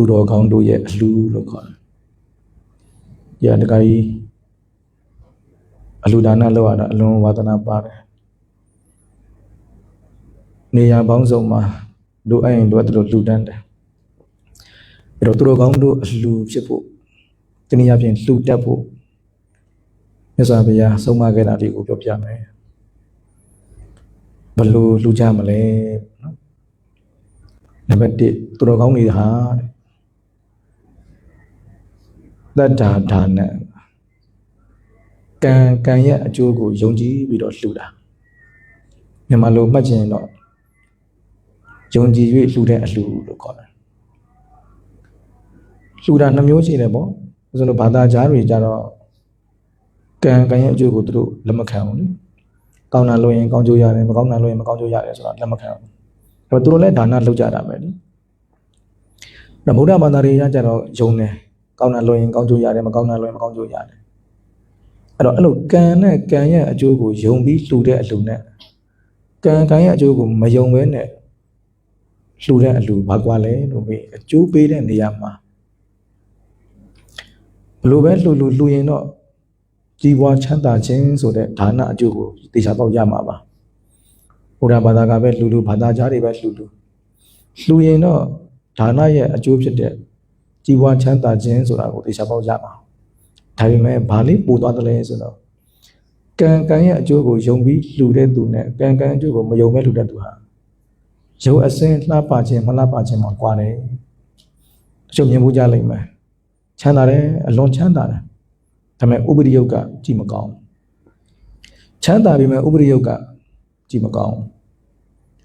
သူတော်ကောင်းတို့ရဲ့အလှူလို့ခေါ်တယ်။ရာတကကြီးအလှူဒါနလုပ်ရတာအလွန်ဝါသနာပါတယ်။နေရာပေါင်းစုံမှာတို့အဲ့ရင်တို့ကတို့လှူဒန်းတယ်။အဲ့တော့သူတော်ကောင်းတို့အလှူဖြစ်ဖို့တနည်းအားဖြင့်လှူတတ်ဖို့မြတ်စွာဘုရားဆုံးမခဲ့တာတွေကိုပြောပြမယ်။ဘယ်လိုလှူကြမလဲနော်။နံပါတ်1သူတော်ကောင်းတွေဟာတဲ့ တတ္တာဒါနကံကံရဲ့အကျိုးကိုယုံကြည်ပြီးတော့လှူတာမြန်မာလိုမှတ်ချင်တော့ယုံကြည်၍လှူတဲ့အလှူလို့ခေါ်တယ်လှူတာနှမျိုးရှိတယ်ပေါ့ဆိုတော့ဘာသာကြားတွေကြတော့ကံကံရဲ့အကျိုးကိုသူတို့လက်မခံဘူးလေကောင်းတာလို့ရင်ကောင်းကျိုးရတယ်မကောင်းတာလို့ရင်မကောင်းကျိုးရတယ်ဆိုတော့လက်မခံဘူးအဲ့တော့သူတို့လည်းဒါနလုပ်ကြတာပဲလေဒါဗုဒ္ဓဘာသာတွေရကြတော့ယုံတယ် ကောင်းတာလို့ရင်ကောင်းကျိုးရတယ်မကောင်းတာလို့ရင်မကောင်းကျိုးရတယ်အဲ့တော့အဲ့လိုကံနဲ့ကံရဲ့အကျိုးကိုယုံပြီးလှူတဲ့အလှူနဲ့ကံကံရဲ့အကျိုးကိုမယုံဘဲနဲ့လှူတဲ့အလှူဘာကွာလဲလို့မေးအကျိုးပေးတဲ့နေရာမှာဘလို့ပဲလှူလှူလှူရင်တော့ကြီးပွားချမ်းသာခြင်းဆိုတဲ့ဒါနအကျိုးကိုတေချာတော့ရမှာပါဘုရားဘာသာကပဲလှူလှူဘာသာကြားတွေပဲလှူလှူလှူရင်တော့ဒါနရဲ့အကျိုးဖြစ်တဲ့ ကြီးပွားချမ်းသာခြင်းဆိုတာကိုတေချာပေါက်ရမှာဒါပေမဲ့ဘာလေးပို့သွားတယ်လဲဆိုတော့ကံကံရဲ့အကျိုးကိုယုံပြီးလှူတဲ့သူနဲ့ကံကံအကျိုးကိုမယုံမဲ့လှူတဲ့သူဟာရုပ်အစင်းလှပခြင်းမလှပခြင်းမှာကွာတယ်အချုပ်မြင်မှုကြလိမ့်မယ်ချမ်းသာတယ်အလွန်ချမ်းသာတယ်ဒါပေမဲ့ဥပရိယုတ်ကကြည့်မကောင်းချမ်းသာပြီမဲ့ဥပရိယုတ်ကကြည့်မကောင်း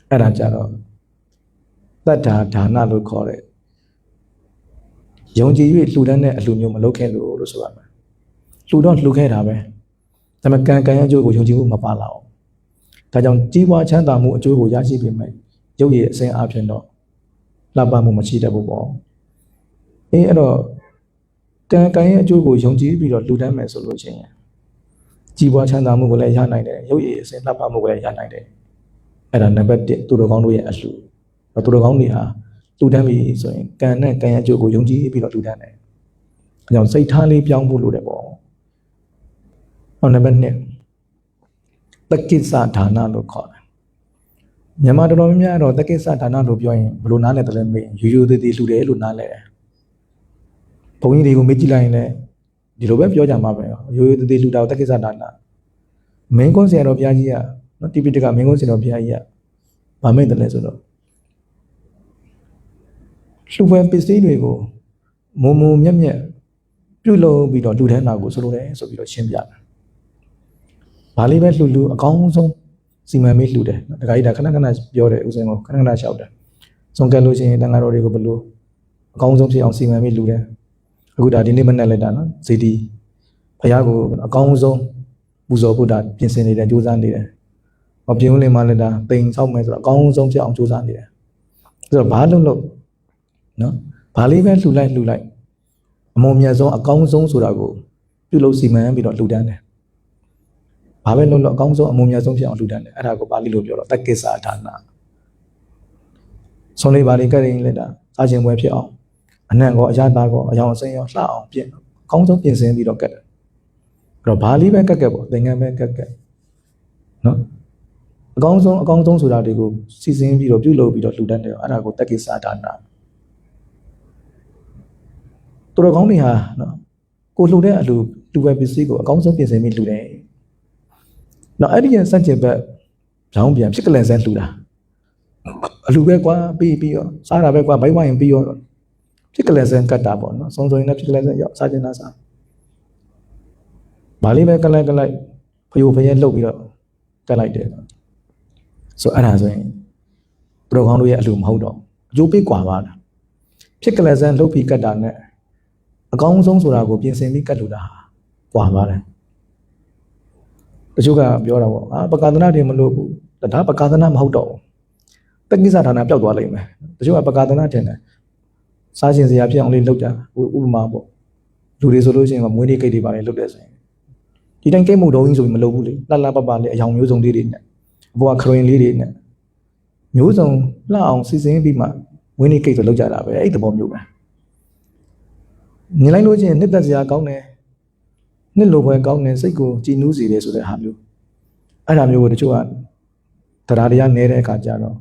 အဲ့ဒါကြတော့တတ္ထာဒါနလို့ခေါ်တဲ့ ယုံကြည်၍လှူဒန်းတဲ့အလှူမျိုးမလုပ်ခဲ့လို့လို့ဆိုရမယ်လှူတော့လှူခဲ့တာပဲဒါပေမဲ့ကံကံရဲ့အကျိုးကိုယုံကြည်မှုမပါလာအောင်ဒါကြောင့်ကြီးပွားချမ်းသာမှုအကျိုးကိုရရှိပြီမဲ့ရုပ်ရည်အစဉ်အပြင်တော့လှပမှုမရှိတတ်ဘူးပေါ့အေးအဲ့တော့ကံကံရဲ့အကျိုးကိုယုံကြည်ပြီးတော့လှူဒန်းမယ်ဆိုလို့ရှိရင်ကြီးပွားချမ်းသာမှုကိုလည်းရနိုင်တယ်ရုပ်ရည်အစဉ်လှပမှုကိုလည်းရနိုင်တယ်အဲ့ဒါနံပါတ်1သူတော်ကောင်းတို့ရဲ့အလှူသူတော်ကောင်းတွေဟာ လှူဒန်းပြီဆိုရင်ကံနဲ့ကံရဲ့အကျိုးကိုယုံကြည်ပြီးတော့လှူဒန်းတယ်အဲကြောင့်စိတ်ထားလေးပြောင်းဖို့လိုတယ်ပေါ့ဟောနံပါတ်2တက္ကိစ္စဒါနလို့ခေါ်တယ်မြန်မာတော်တော်များများတော့တက္ကိစ္စဒါနလို့ပြောရင်ဘယ်လိုနားလဲတယ်လဲမေးယူယူသေးသေးလှူတယ်လို့နားလဲတယ်ဘုန်းကြီးတွေကိုမေးကြည့်လိုက်ရင်လည်းဒီလိုပဲပြောကြမှာပဲယူယူသေးသေးလှူတာကိုတက္ကိစ္စဒါနမင်းကွန်းဆရာတော်ဘုရားကြီးကနော်တိပိတကမင်းကွန်းဆရာတော်ဘုရားကြီးကဗာမိတ်တယ်လဲဆိုတော့ လှူပွဲပစ္စည်းတွေကိုမုံမုံမြက်မြက်ပြုတ်လို့ပြီးတော့လှူဒန်းတာကိုဆိုလိုတယ်ဆိုပြီးတော့ရှင်းပြတယ်။ဘာလေးပဲလှူလှူအကောင်းဆုံးစီမံမေးလှူတယ်။ဒါကြိုက်တာခဏခဏပြောတယ်ဦးစင်ကိုခဏခဏလျှောက်တယ်။ဆုံးကဲလို့ရှိရင်တန်ဃာတော်တွေကိုဘယ်လိုအကောင်းဆုံးဖြစ်အောင်စီမံမေးလှူတယ်။အခုဒါဒီနေ့မနေ့လိုက်တာနော်ဇေတီဘုရားကိုအကောင်းဆုံးပူဇော်ဖို့ဒါပြင်ဆင်နေတယ်ကြိုးစားနေတယ်။မပြင်းဦးလင်မလည်းဒါတိမ်ဆောက်မယ်ဆိုတော့အကောင်းဆုံးဖြစ်အောင်ကြိုးစားနေတယ်။ဆိုတော့ဘာလို့လို့ နော်ဘာလေးပဲလှူလိုက်လှူလိုက်အမုံမြတ်ဆုံးအကောင်းဆုံးဆိုတာကိုပြုလုပ်စီမံပြီးတော့လှူဒန်းတယ်ဘာပဲလုပ်လို့အကောင်းဆုံးအမုံမြတ်ဆုံးဖြစ်အောင်လှူဒန်းတယ်အဲ့ဒါကိုပါဠိလိုပြောတော့တက္ကိစ္စဒါနဆုံးလေးပါလေးကရင်လက်တာစားခြင်းပွဲဖြစ်အောင်အနံ့ကောအရသာကောအယောင်အစင်းရောလှအောင်ပြင်အကောင်းဆုံးပြင်ဆင်ပြီးတော့ကတ်တယ်အဲ့တော့ဘာလေးပဲကတ်ကတ်ပေါ့သင်္ကန်းပဲကတ်ကတ်နော်အကောင်းဆုံးအကောင်းဆုံးဆိုတာတွေကိုစီစဉ်ပြီးတော့ပြုလုပ်ပြီးတော့လှူဒန်းတယ်အဲ့ဒါကိုတက္ကိစ္စဒါန သူတော်ကောင်းတွေဟာနော်ကိုလှူတဲ့အလူလူပဲပစ္စည်းကိုအကောင်းဆုံးပြင်ဆင်ပြီးလှူတယ်နော်အဲ့ဒီရန်စန့်ကျင်ဘက်ဂျောင်းပြန်ဖြစ်ကလန်ဆန်းလှူတာအလူပဲကွာပြီးပြီးတော့စားတာပဲကွာဘိုက်ဝိုင်းပြီးတော့ဖြစ်ကလန်ဆန်းကတ်တာပေါ့နော်စုံစုံနဲ့ဖြစ်ကလန်ဆန်းရောက်စားကျင်တာစားမလေးပဲကလိုက်ကလိုက်ဖယိုဖယဲလှုပ်ပြီးတော့ကတ်လိုက်တယ်ဆိုအဲ့ဒါဆိုရင်ပရိုဂရမ်တို့ရဲ့အလူမဟုတ်တော့အကျိုးပေးကွာပါလားဖြစ်ကလန်ဆန်းလှုပ်ပြီးကတ်တာနဲ့ အကောင်းဆုံးဆိုတာကိုပြင်ဆင်ပြီးကတ်လို့တာဟာကွာပါတယ်တချို့ကပြောတာပေါ့အာပကာသနာတွေမလို့ဘူးဒါပကာသနာမဟုတ်တော့ဘူးတက္ကိစ္စဌာနပျောက်သွားလိမ့်မယ်တချို့ကပကာသနာထင်တယ်စားရှင်စရာဖြစ်အောင်လေးလုပ်ကြဥပမာပေါ့လူတွေဆိုလို့ရှိရင်မွေးနေ့ကိတ်တွေပါလေလုပ်တယ်ဆိုရင်ဒီတိုင်းကိတ်မှုတော်ကြီးဆိုရင်မလုပ်ဘူးလေလှလှပပလေးအယောင်မျိုးစုံလေးတွေနဲ့အပေါ်ကခရင်လေးတွေနဲ့မျိုးစုံလှအောင်စီစဉ်ပြီးမှမွေးနေ့ကိတ်ဆိုလုပ်ကြတာပဲအဲ့ဒီသဘောမျိုးပဲ မြင်လိုက်လို့ချင်းနှစ်သက်စရာကောင်းတယ်နှစ်လိုပွဲကောင်းတယ်စိတ်ကိုကြည်နူးစေတယ်ဆိုတဲ့ဟာမျိုးအဲ့ဒါမျိုးကိုတချို့ကတရားတရားနေတဲ့အခါကျတော့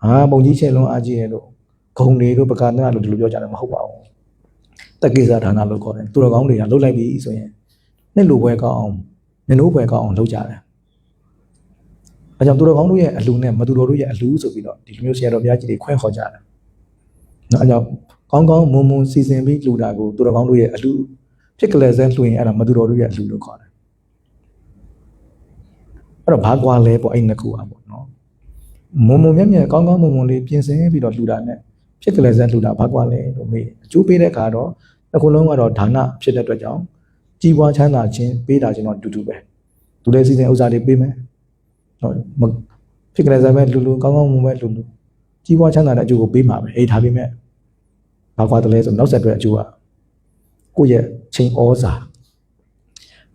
ဟာပုံကြီးချက်လုံးအားကြီးရဲ့လို့ဂုံတွေတို့ပကာနာလို့ဒီလိုပြောကြတယ်မဟုတ်ပါဘူးတက္ကိစ္စဌာနလို့ခေါ်တယ်သူတော်ကောင်းတွေကလှုပ်လိုက်ပြီဆိုရင်နှစ်လိုပွဲကောင်းအောင်မျက်နှိုးပွဲကောင်းအောင်လုပ်ကြတယ်အဲကြောင့်သူတော်ကောင်းတို့ရဲ့အလူနဲ့မသူတော်တို့ရဲ့အလူဆိုပြီးတော့ဒီလိုမျိုးဆရာတော်ဘုရားကြီးတွေခွဲခေါ်ကြတယ်နော်အဲကြောင့် ကောင်းကောင်းမုံမုံစီစဉ်ပြီးလှူတာကိုသူတော်ကောင်းတို့ရဲ့အလူဖြစ်ကလေးစဲလှူရင်အဲ့ဒါမသူတော်တို့ရဲ့အလူလို့ခေါ်တယ်အဲ့တော့ဘာကွာလဲပေါ့အဲ့နှစ်ခုอ่ะပေါ့နော်မုံမုံမြက်မြက်ကောင်းကောင်းမုံမုံလေးပြင်ဆင်ပြီးတော့လှူတာနဲ့ဖြစ်ကလေးစဲလှူတာဘာကွာလဲလို့မေးအကျိုးပေးတဲ့အခါတော့တစ်ခုလုံးကတော့ဒါနဖြစ်တဲ့အတွက်ကြောင့်ကြီးပွားချမ်းသာခြင်းပေးတာချင်းတော့တူတူပဲသူလည်းစီစဉ်ဥစ္စာတွေပေးမယ်ဟုတ်မဖြစ်ကလေးစဲပဲလှူလှူကောင်းကောင်းမုံပဲလှူလှူကြီးပွားချမ်းသာတဲ့အကျိုးကိုပေးမှာပဲအေးဒါပေမဲ့ ဘာကွာတယ်လဲဆိုနောက်ဆက်တွဲအကျိုးကကိုယ့်ရဲ့ချိန်ဩဇာ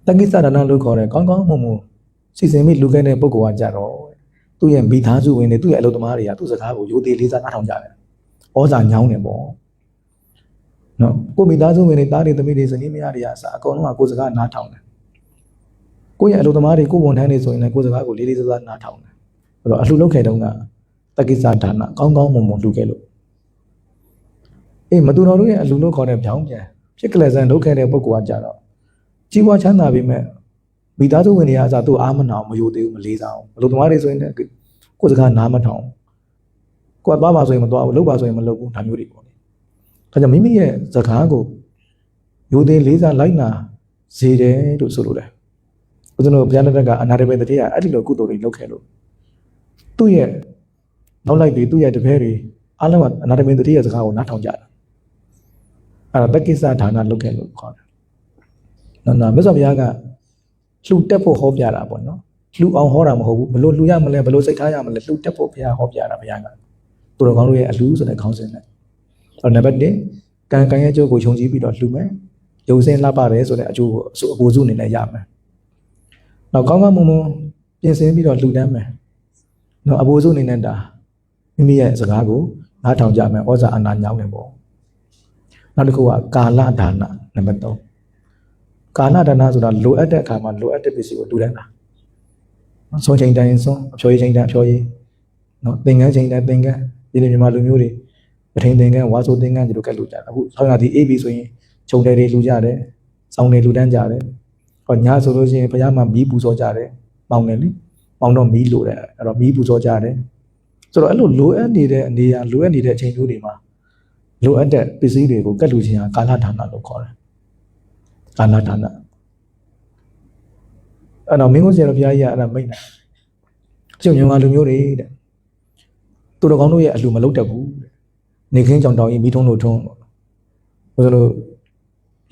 တက္ကိစ္စဒါနလို့ခေါ်တယ်ကောင်းကောင်းမုံမုံစီစဉ်ပြီးလူခဲ့တဲ့ပုဂ္ဂိုလ်ကကြတော့သူ့ရဲ့မိသားစုဝင်တွေသူ့ရဲ့အလုပ်သမားတွေကသူ့စကားကိုရိုသေလေးစားနားထောင်ကြတယ်ဩဇာညောင်းတယ်ပေါ့နော်ကိုမိသားစုဝင်တွေတားတွေသမီးတွေဇနီးမယားတွေအစားအကုန်လုံးကကိုယ်စကားနားထောင်တယ်ကိုယ့်ရဲ့အလုပ်သမားတွေကိုဝန်ထမ်းတွေဆိုရင်လည်းကိုယ်စကားကိုလေးလေးစားစားနားထောင်တယ်အဲ့တော့အလှလုပ်ခဲ့တုန်းကတက္ကိစ္စဒါနကောင်းကောင်းမုံမုံလူခဲ့လို့ အေးမတူတော်တို့ရဲ့အလှလို့ခေါ်တဲ့ဗျောင်းပြန်ဖြစ်ကလေးစံလုပ်ခဲ့တဲ့ပုဂ္ဂိုလ်ကကြတော့ကြီးပွားချမ်းသာပြီမဲ့မိသားစုဝင်တွေကအစားသူ့အားမနာအောင်မယိုသေးဘူးမလေးစားအောင်အလုပ်သမားတွေဆိုရင်လည်းကိုယ်စကားနားမထောင်ကိုယ်သွားပါဆိုရင်မသွားဘူးလုပ်ပါဆိုရင်မလုပ်ဘူးဒါမျိုးတွေပေါ့လေဒါကြောင့်မိမိရဲ့စကားကိုယိုသေးလေးစားလိုက်နာစေတယ်လို့ဆိုလိုတယ်ဦးဇင်းတို့ဘုရားလက်ထက်ကအနာတပင်တတိယအဲ့ဒီလိုကုသိုလ်တွေလုပ်ခဲ့လို့သူ့ရဲ့နောက်လိုက်တွေသူ့ရဲ့တပည့်တွေအားလုံးကအနာတပင်တတိယစကားကိုနားထောင်ကြတယ် အဲ့ဒါတက္ကိစ္စဌာနလုပ်ခဲ့လို့ခေါ်တယ်နော်နော်မြတ်စွာဘုရားကလှူတက်ဖို့ဟောပြတာပေါ့နော်လှူအောင်ဟောတာမဟုတ်ဘူးဘလို့လှူရမလဲဘလို့စိတ်ထားရမလဲလှူတက်ဖို့ဘုရားဟောပြတာဘုရားကသူတော်ကောင်းတို့ရဲ့အလှူဆိုတဲ့ခေါင်းစဉ်နဲ့အဲ့နံပါတ်1ကံကံရဲ့အကျိုးကိုခြုံကြည့်ပြီးတော့လှူမယ်ရုပ်စင်းလှပါတယ်ဆိုတဲ့အကျိုးကိုအပိုစုအနေနဲ့ရမယ်နောက်ကောင်းကောင်းမွန်မွန်ပြင်ဆင်ပြီးတော့လှူဒန်းမယ်နော်အပိုစုအနေနဲ့ဒါမိမိရဲ့စကားကိုနားထောင်ကြမယ်ဩဇာအာဏာညောင်းနေပေါ့ နောက်တစ်ခုကကာလဒါနနံပါတ်3ကာလဒါနဆိုတာလိုအပ်တဲ့အခါမှာလိုအပ်တဲ့ပစ္စည်းကိုလူတန်းတာနော်ဆုံးချိန်တိုင်းဆုံးအဖြော်ရည်ချိန်တိုင်းအဖြော်ရည်နော်သင်္ကန်းချိန်တိုင်းသင်္ကန်းဒီလိုမြန်မာလူမျိုးတွေပထိန်သင်္ကန်းဝါဆိုသင်္ကန်းဒီလိုကတ်လူကြတယ်အခုဆောင်းရသည် AB ဆိုရင်ခြုံတယ်တွေလူကြတယ်စောင်းတယ်လူတန်းကြတယ်ဟောညဆိုလို့ရှိရင်ဘုရားမှာမီးပူဇော်ကြတယ်ပေါင်တယ်လေပေါင်တော့မီးလိုတယ်အဲ့တော့မီးပူဇော်ကြတယ်ဆိုတော့အဲ့လိုလိုအပ်နေတဲ့အနေအလိုအပ်နေတဲ့အချိန်မျိုးတွေမှာ လိုအပ်တဲ့ပစ္စည်းတွေကိုကတ်လူခြင်းဟာကာလဌာနလို့ခေါ်တယ်ကာလဌာနအဲ့တော့မင်းကိုဆရာတော်ဘုရားကြီးကအဲ့ဒါမိတ်တယ်ကျုံမြန်မာလူမျိုးတွေတဲ့သူတော်ကောင်းတို့ရဲ့အလူမလုပ်တတ်ဘူးတဲ့နေခင်းကြောင်တောင်ကြီးမိထုံးလို့ထုံးလို့ဆိုလို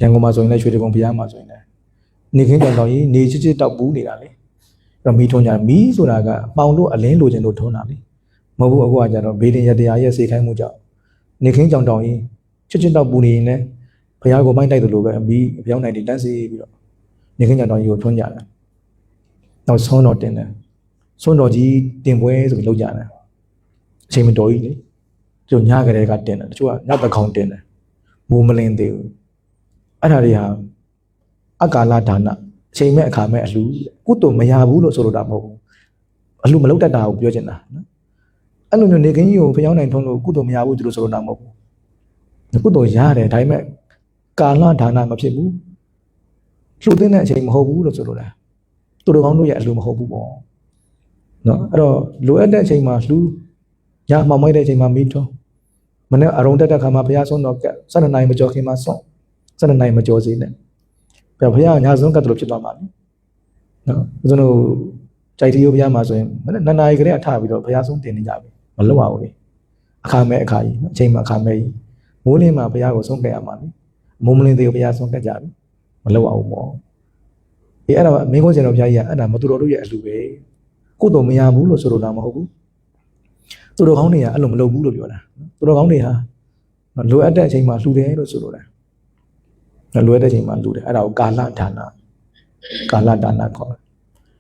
ရန်ကုန်မှာဆိုရင်လည်းရွှေတကုံဘုရားမှာဆိုရင်လည်းနေခင်းကြောင်တောင်ကြီးနေချစ်ချစ်တောက်ပူးနေတာလေအဲ့တော့မိထုံးကြမီးဆိုတာကပေါင်တို့အလင်းလိုချင်လို့ထုံးတာလေမဟုတ်ဘူးအခုကကြတော့ဘေးတင်ရတရားရဲ့စေခိုင်းမှုကြောင့် နေခင်းကြောင်တောင်ကြီးချစ်ချစ်တောက်ပူးနေရင်လည်းဘုရားကိုမိုက်တိုက်တယ်လို့ပဲအမီးအပြောင်းနိုင်တယ်တန်းစီပြီးတော့နေခင်းကြောင်တောင်ကြီးကိုထွန်းကြတယ်နောက်ဆုံးတော့တင်တယ်ဆုံးတော်ကြီးတင်ပွဲဆိုပြီးလုပ်ကြတယ်အချိန်မတော်ကြီးလေကျုံညကလေးကတင်တယ်တချို့ကညတကောင်တင်တယ်မိုးမလင်းသေးဘူးအဲ့ဒါတွေဟာအကာလဒါနအချိန်မဲ့အခါမဲ့အလှကုတုမရဘူးလို့ဆိုလိုတာမဟုတ်ဘူးအလှမလုပ်တတ်တာကိုပြောချင်တာနော် အဲ့လိုမျိုးနေခင်းကြီးကိုဖျောင်းနိုင်ထုံးလို့ကုတုမရဘူးသူတို့ဆိုလိုတာမဟုတ်ဘူးကုတုရတယ်ဒါပေမဲ့ကာလဒါနမဖြစ်ဘူးလှူသိတဲ့အချိန်မဟုတ်ဘူးလို့ဆိုလိုတာသူတို့ကောင်းတို့ရဲ့အလှမဟုတ်ဘူးပေါ့နော်အဲ့တော့လိုအပ်တဲ့အချိန်မှာလှူညမှောင်မိုက်တဲ့အချိန်မှာမိထုံးမနေ့အရုံတက်တဲ့ခါမှာဘုရားဆုံးတော့က12နိုင်မကြောခင်မှာဆုံး12နိုင်မကြောစေနဲ့ဘုရားညဆုံးကတ်တယ်လို့ဖြစ်သွားပါလိမ့်နော်ဦးဇင်းတို့ကြိုက်တီရိုဘုရားမှာဆိုရင်မနေ့နှစ်နာရီကလေးအထပြီးတော့ဘုရားဆုံးတင်နေကြပြီ မလွတ်ပါဘူးလေအခါမဲ့အခါကြီးအချိန်မှာအခါမဲ့ကြီးမိုးလင်းမှာဘုရားကိုဆုံးခဲ့ရမှာလေမိုးမလင်းသေးဘူးဘုရားဆုံးခဲ့ကြပြီမလွတ်ပါဘူးပေါ့ဒီအဲ့ဒါမင်းကိုကျင်တော်ဘုရားကြီးကအဲ့ဒါမသူတော်တို့ရဲ့အလှပဲကိုယ်တော့မရဘူးလို့ဆိုလိုတာမဟုတ်ဘူးသူတော်ကောင်းတွေကအဲ့လိုမလုပ်ဘူးလို့ပြောတာသူတော်ကောင်းတွေဟာလိုအပ်တဲ့အချိန်မှာလှူတယ်လို့ဆိုလိုတာလိုအပ်တဲ့အချိန်မှာလှူတယ်အဲ့ဒါကိုကာလဒါနကာလဒါနခေါ်တယ်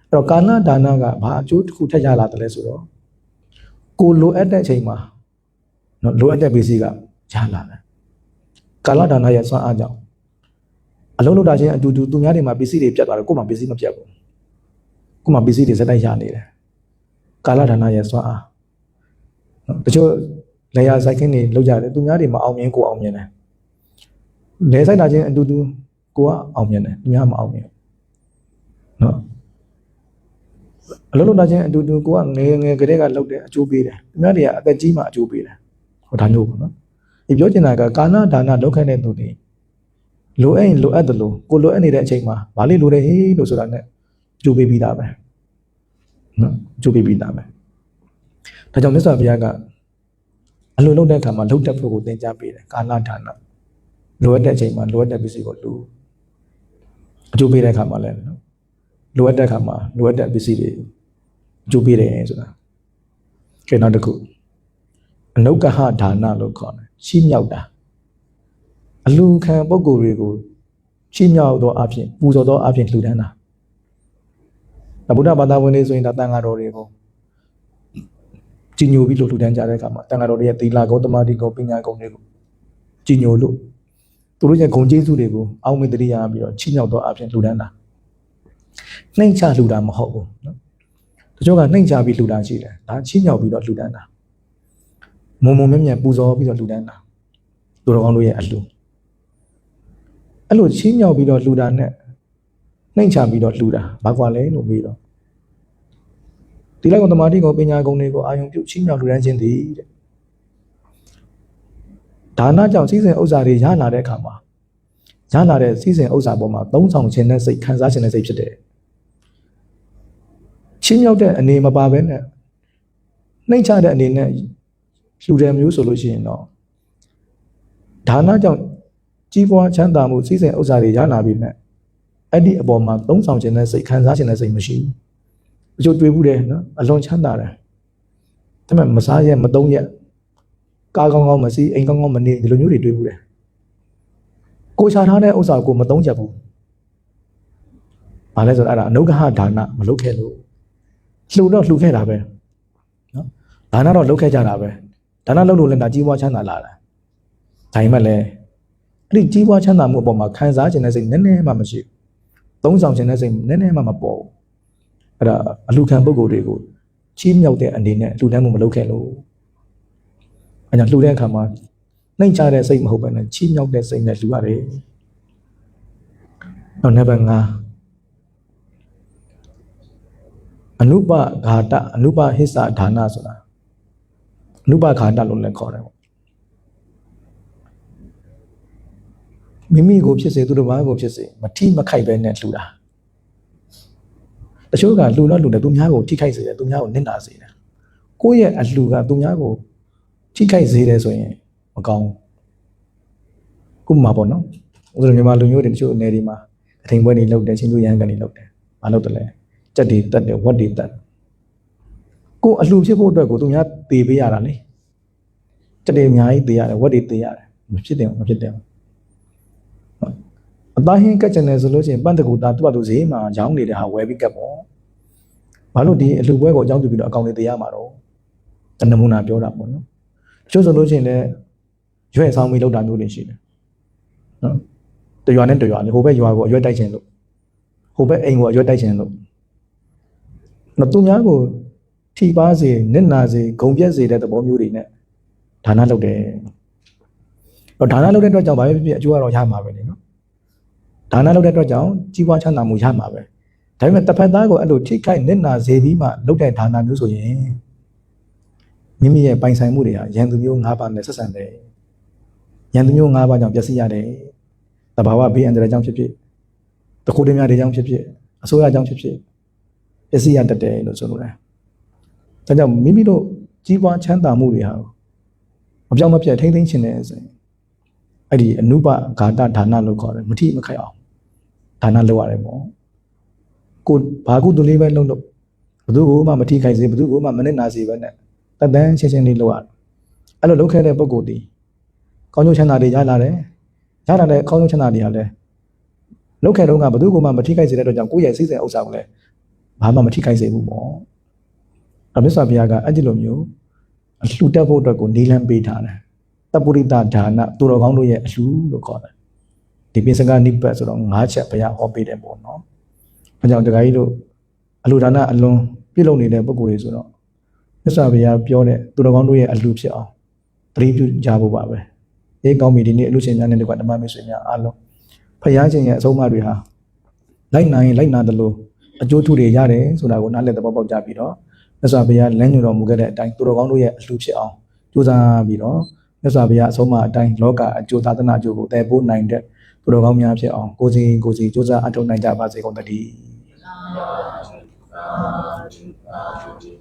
အဲ့တော့ကာလဒါနကဘာအကျိုးတစ်ခုထက်ရလာတယ်လဲဆိုတော့ ကိုလိုအပ်တဲ့အချိန်မှာနော်လိုအပ်တဲ့ပစ္စည်းကရလာတယ်ကာလဒါနရဲ့စွမ်းအားကြောင့်အလုံးလုံးတာချင်းအတူတူသူများတွေမှာပစ္စည်းတွေပြတ်သွားတယ်ကိုယ်မှာပစ္စည်းမပြတ်ဘူးကိုယ်မှာပစ္စည်းတွေစက်တိုက်ရနေတယ်ကာလဒါနရဲ့စွမ်းအားနော်တချို့လေယာစိုက်ခင်းတွေလောက်ကြတယ်သူများတွေမအောင်မြင်ကိုအောင်မြင်တယ်လဲဆိုင်တာချင်းအတူတူကိုကအောင်မြင်တယ်သူများမအောင်မြင်နော် အလုံးလုံးတာချင်းအတူတူကိုကငယ်ငယ်ကလေးကလောက်တယ်အကျိုးပေးတယ်သူများတွေကအသက်ကြီးမှအကျိုးပေးတယ်ဟောဒါမျိုးပေါ့နော်ဒီပြောချင်တာကကာလဒါနလောက်ခိုင်းတဲ့သူတွေလိုအပ်ရင်လိုအပ်တယ်လို့ကိုလိုအပ်နေတဲ့အချိန်မှာဗာလေးလိုတယ်ဟေးလို့ဆိုတာနဲ့အကျိုးပေးပြီးသားပဲနော်အကျိုးပေးပြီးသားပဲဒါကြောင့်မြတ်စွာဘုရားကအလိုလုပ်တဲ့အခါမှာလှုပ်တဲ့ဖို့ကိုသင်ကြားပေးတယ်ကာလဒါနလိုအပ်တဲ့အချိန်မှာလိုအပ်တဲ့ပစ္စည်းကိုလူအကျိုးပေးတဲ့အခါမှာလည်းနော် လိုအပ်တဲ့အခါမှာလိုအပ်တဲ့ပစ္စည်းတွေအကျိုးပေးတယ်ဆိုတာကဲနောက်တစ်ခုအနုကဟဒါနလို့ခေါ်တယ်ရှင်းမြောက်တာအလူခံပုဂ္ဂိုလ်တွေကိုရှင်းမြောက်သောအဖြစ်ပူဇော်သောအဖြစ်လှူဒန်းတာဗုဒ္ဓဘာသာဝင်တွေဆိုရင်ဒါတန်ဃာတော်တွေကိုကြီးညိုပြီးလို့လှူဒန်းကြတဲ့အခါမှာတန်ဃာတော်တွေရဲ့သီလဂုဏ်တမာတိဂုဏ်ပညာဂုဏ်တွေကိုကြီးညိုလို့သူတို့ရဲ့ဂုဏ်ကျေးဇူးတွေကိုအောက်မေတ္တရိယာပြီးတော့ချီးမြှောက်သောအဖြစ်လှူဒန်းတာ နှိမ့်ချလှူတာမဟုတ်ဘူးနော်တချို့ကနှိမ့်ချပြီးလှူတာရှိတယ်ဒါချီးမြှောက်ပြီးတော့လှူဒန်းတာမုံမုံမြဲမြဲပူဇော်ပြီးတော့လှူဒန်းတာသူတော်ကောင်းတို့ရဲ့အလှူအဲ့လိုချီးမြှောက်ပြီးတော့လှူတာနဲ့နှိမ့်ချပြီးတော့လှူတာဘာကွာလဲလို့မေးတော့ဒီလိုက်ကောင်တမာတိကောင်ပညာကုံတွေကိုအာယုံပြုချီးမြှောက်လှူဒန်းခြင်းသည်တဲ့ဒါနကြောင့်စီးစိမ်ဥစ္စာတွေရလာတဲ့အခါမှာရလာတဲ့စီးစိမ်ဥစ္စာပေါ်မှာသုံးဆောင်ခြင်းနဲ့စိတ်ခံစားခြင်းနဲ့စိတ်ဖြစ်တယ် ချင်းမြောက်တဲ့အနေမပါဘဲနဲ့နှိမ့်ချတဲ့အနေနဲ့လှူတယ်မျိုးဆိုလို့ရှိရင်တော့ဒါနကြောင့်ကြီးပွားချမ်းသာမှုစီးစိမ်ဥစ္စာတွေရလာပြီမဲ့အဲ့ဒီအပေါ်မှာသုံးဆောင်ခြင်းနဲ့စိတ်ခံစားခြင်းနဲ့စိတ်မရှိဘူးအကျိုးတွေ့ဘူးတယ်နော်အလွန်ချမ်းသာတယ်ဒါပေမဲ့မစားရက်မသုံးရက်ကားကောင်းကောင်းမစီးအိမ်ကောင်းကောင်းမနေဒီလိုမျိုးတွေတွေ့ဘူးတယ်ကိုချထားတဲ့ဥစ္စာကိုမသုံးချက်ဘူးဘာလဲဆိုတော့အဲ့ဒါအနုဂဟဒါနမလုပ်ခဲ့လို့ လှူတော့လှူခဲ့တာပဲနော်ဒါနတော့လုပ်ခဲ့ကြတာပဲဒါနလုပ်လို့လည်းဒါကြီးပွားချမ်းသာလာတာဒါပေမဲ့လည်းအဲ့ဒီကြီးပွားချမ်းသာမှုအပေါ်မှာခံစားခြင်းနဲ့စိတ်နည်းနည်းမှမရှိဘူးသုံးဆောင်ခြင်းနဲ့စိတ်နည်းနည်းမှမပေါ်ဘူးအဲ့ဒါအလူခံပုဂ္ဂိုလ်တွေကိုချီးမြှောက်တဲ့အနေနဲ့လှူဒန်းမှုမလုပ်ခဲ့လို့အဲ့ကြောင့်လှူတဲ့အခါမှာနှိမ်ချတဲ့စိတ်မဟုတ်ဘဲနဲ့ချီးမြှောက်တဲ့စိတ်နဲ့လှူရတယ်နောက်နံပါတ်5 အနုပဂါတအနုပဟစ္ဆဒါနဆိုတာအနုပဂါတလို့လည်းခေါ်တယ်ပေါ့မိမိကိုဖြစ်စေသူတစ်ပါးကိုဖြစ်စေမထိမခိုက်ပဲနဲ့လှူတာတချို့ကလှူတော့လှူတယ်သူများကိုထိခိုက်စေတယ်သူများကိုနစ်နာစေတယ်ကိုယ့်ရဲ့အလှူကသူများကိုထိခိုက်စေတယ်ဆိုရင်မကောင်းဘူးခုမှပေါ့နော်ဥပဒေမြန်မာလူမျိုးတွေတချို့အနေဒီမှာအထင်ပွဲတွေလုပ်တယ်ချင်းကျိုးရဟန်းကန်တွေလုပ်တယ်မလုပ်တယ်လဲ ကြက်တွေတက်တယ်ဝက်တွေတက်ကိုအလှဖြစ်ဖို့အတွက်ကိုသူများတေပေးရတာလေကြက်တွေအများကြီးတေရတယ်ဝက်တွေတေရတယ်မဖြစ်တယ်မဖြစ်တယ်အသားဟင်းကတ်ချင်တယ်ဆိုလို့ရှိရင်ပန့်တကူတာသူ့ဘာသူဈေးမှာရောင်းနေတဲ့ဟာဝယ်ပြီးကတ်ပေါ့ဘာလို့ဒီအလှပွဲကိုအကြောင်းပြုပြီးတော့အကောင့်တွေတေရမှာတော့တနမူနာပြောတာပေါ့နော်တချို့ဆိုလို့ရှိရင်လည်းရွက်ဆောင်ပြီးလောက်တာမျိုးတွေရှိတယ်နော်တရွာနဲ့တရွာလေဟိုဘက်ရွာကိုအရွက်တိုက်ချင်လို့ဟိုဘက်အိမ်ကိုအရွက်တိုက်ချင်လို့ နော်သူများကိုထိပါစေနစ်နာစေဂုံပြက်စေတဲ့သဘောမျိုးတွေနဲ့ဒါနလုပ်တယ်တော့ဒါနလုပ်တဲ့အတွက်ကြောင့်ဘာပဲဖြစ်ဖြစ်အကျိုးကတော့ရမှာပဲလေနော်ဒါနလုပ်တဲ့အတွက်ကြောင့်ကြီးပွားချမ်းသာမှုရမှာပဲဒါပေမဲ့တစ်ဖက်သားကိုအဲ့လိုထိခိုက်နစ်နာစေပြီးမှလုပ်တဲ့ဒါနမျိုးဆိုရင်မိမိရဲ့ပိုင်ဆိုင်မှုတွေဟာရန်သူမျိုး၅ပါးနဲ့ဆက်ဆံတယ်ရန်သူမျိုး၅ပါးကြောင့်ပျက်စီးရတယ်တဘာဝဘေးအန္တရာယ်ကြောင့်ဖြစ်ဖြစ်တခုတည်းများတွေကြောင့်ဖြစ်ဖြစ်အစိုးရကြောင့်ဖြစ်ဖြစ် ပျက်စီးရတတ်တယ်လို့ဆိုလိုတယ်ဒါကြောင့်မိမိတို့ကြီးပွားချမ်းသာမှုတွေဟာမပြောင်းမပြတ်ထိမ့်သိမ့်ခြင်းတယ်ဆိုရင်အဲ့ဒီအနုပဂါတဒါနလို့ခေါ်တယ်မထိမခိုက်အောင်ဒါနလုပ်ရတယ်ပေါ့ကိုဘာကုသိုလ်လေးပဲလုပ်လို့ဘယ်သူကိုမှမထိခိုက်စေဘယ်သူကိုမှမနစ်နာစေပဲနဲ့တတန်းချင်းချင်းလေးလုပ်ရတယ်အဲ့လိုလုပ်ခဲ့တဲ့ပုံကိုယ်ဒီကောင်းကျိုးချမ်းသာတွေရလာတယ်ရလာတဲ့ကောင်းကျိုးချမ်းသာတွေဟာလည်းလုပ်ခဲ့တော့ကဘယ်သူကိုမှမထိခိုက်စေတဲ့အတွက်ကြောင့်ကိုယ့်ရဲ့စိတ်စဉ်ဥစ္စာကိုလည်း ဘာမှမထိခိုက်စေဘူးပေါ့အမြတ်စွာဘုရားကအဲ့ဒီလိုမျိုးအလှူတက်ဖို့အတွက်ကိုနေလန်းပေးထားတယ်တပုရိတဒါနသူတော်ကောင်းတို့ရဲ့အလှူလို့ခေါ်တယ်ဒီပိစကနိပတ်ဆိုတော့၅ချက်ဘုရားဟောပေးတယ်ပေါ့နော်။အဲကြောင့်တခါကြီးတို့အလူဒါနအလွန်ပြုလုပ်နေတဲ့ပုဂ္ဂိုလ်တွေဆိုတော့မြတ်စွာဘုရားပြောတဲ့သူတော်ကောင်းတို့ရဲ့အလူဖြစ်အောင်သတိပြုကြဖို့ပါပဲ။အေးကောင်းပြီဒီနေ့အလူရှင်များနဲ့တကွဓမ္မမိတ်ဆွေများအားလုံးဖျားခြင်းရဲ့အဆုံးအမတွေဟာလိုက်နိုင်လိုက်နာတယ်လို့ အကျိုးထူတွေရတယ်ဆိုတာကိုနားလည်သဘောပေါက်ကြပြီးတော့မြတ်စွာဘုရားလမ်းညွှန်တော်မူခဲ့တဲ့အတိုင်းသူတော်ကောင်းတို့ရဲ့အလူဖြစ်အောင်ကြိုးစားပြီးတော့မြတ်စွာဘုရားအဆုံးအမအတိုင်းလောကအကျိုးသာသနာအကျိုးကိုတည်ပိုးနိုင်တဲ့သူတော်ကောင်းများဖြစ်အောင်ကိုယ်စီကိုယ်စီကြိုးစားအထောက်နိုင်ကြပါစေကုန်သတည်း Thank you.